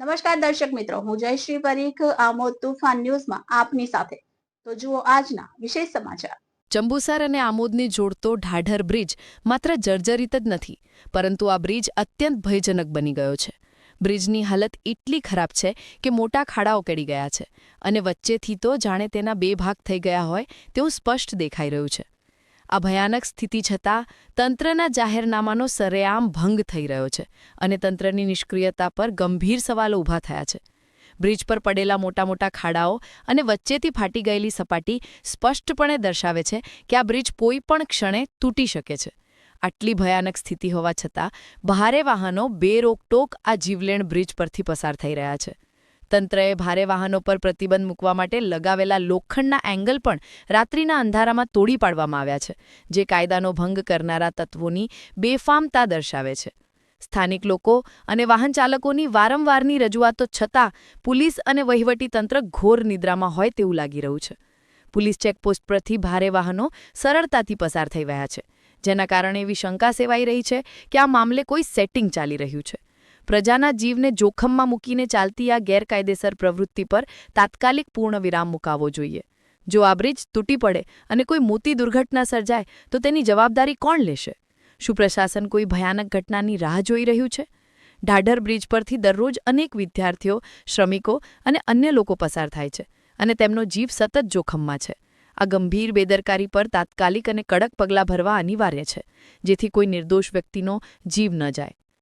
નમસ્કાર દર્શક મિત્રો, હું જયશ્રી પરીખ, આમોદ તુફાન ન્યૂઝમાં આપની સાથે. તો જુઓ આજના વિશેષ સમાચાર. જંબુસર અને આમોદને જોડતો ઢાઢર બ્રિજ માત્ર જર્જરિત જ નથી, પરંતુ આ બ્રિજ અત્યંત ભયજનક બની ગયો છે. બ્રિજની હાલત એટલી ખરાબ છે કે મોટા ખાડાઓ કેડી ગયા છે, અને વચ્ચેથી તો જાણે તેના બે ભાગ થઈ ગયા હોય તેવું સ્પષ્ટ દેખાઈ રહ્યું છે. આ ભયાનક સ્થિતિ છતાં તંત્રના જાહેરનામાનો સરેઆમ ભંગ થઈ રહ્યો છે અને તંત્રની નિષ્ક્રિયતા પર ગંભીર સવાલો ઊભા થયા છે. બ્રિજ પર પડેલા મોટા મોટા ખાડાઓ અને વચ્ચેથી ફાટી ગયેલી સપાટી સ્પષ્ટપણે દર્શાવે છે કે આ બ્રિજ કોઈ પણ ક્ષણે તૂટી શકે છે. આટલી ભયાનક સ્થિતિ હોવા છતાં ભારે વાહનો બેરોકટોક આ જીવલેણ બ્રિજ પરથી પસાર થઈ રહ્યા છે. તંત્રએ ભારે વાહનો પર પ્રતિબંધ મૂકવા માટે લગાવેલા લોખંડના એંગલ પણ રાત્રિના અંધારામાં તોડી પાડવામાં આવ્યા છે, જે કાયદાનો ભંગ કરનારા તત્વોની બેફામતા દર્શાવે છે. સ્થાનિક લોકો અને વાહન ચાલકોની વારંવારની રજૂઆતો છતાં પોલીસ અને વહીવટીતંત્ર ઘોર નિદ્રામાં હોય તેવું લાગી રહ્યું છે. પોલીસ ચેકપોસ્ટ પરથી ભારે વાહનો સરળતાથી પસાર થઈ રહ્યા છે, જેના કારણે એવી શંકા સેવાઈ રહી છે કે આ મામલે કોઈ સેટિંગ ચાલી રહ્યું છે. પ્રજાના જીવને જોખમમાં મૂકીને ચાલતી આ ગેરકાયદેસર પ્રવૃત્તિ પર તાત્કાલિક પૂર્ણ વિરામ મુકાવવો જોઈએ. જો આ બ્રિજ તૂટી પડે અને કોઈ મોટી દુર્ઘટના સર્જાય, તો તેની જવાબદારી કોણ લેશે? શું પ્રશાસન કોઈ ભયાનક ઘટનાની રાહ જોઈ રહ્યું છે? ઢાઢર બ્રિજ પરથી દરરોજ અનેક વિદ્યાર્થીઓ, શ્રમિકો અને અન્ય લોકો પસાર થાય છે અને તેમનો જીવ સતત જોખમમાં છે. આ ગંભીર બેદરકારી પર તાત્કાલિક અને કડક પગલાં ભરવા અનિવાર્ય છે, જેથી કોઈ નિર્દોષ વ્યક્તિનો જીવ ન જાય.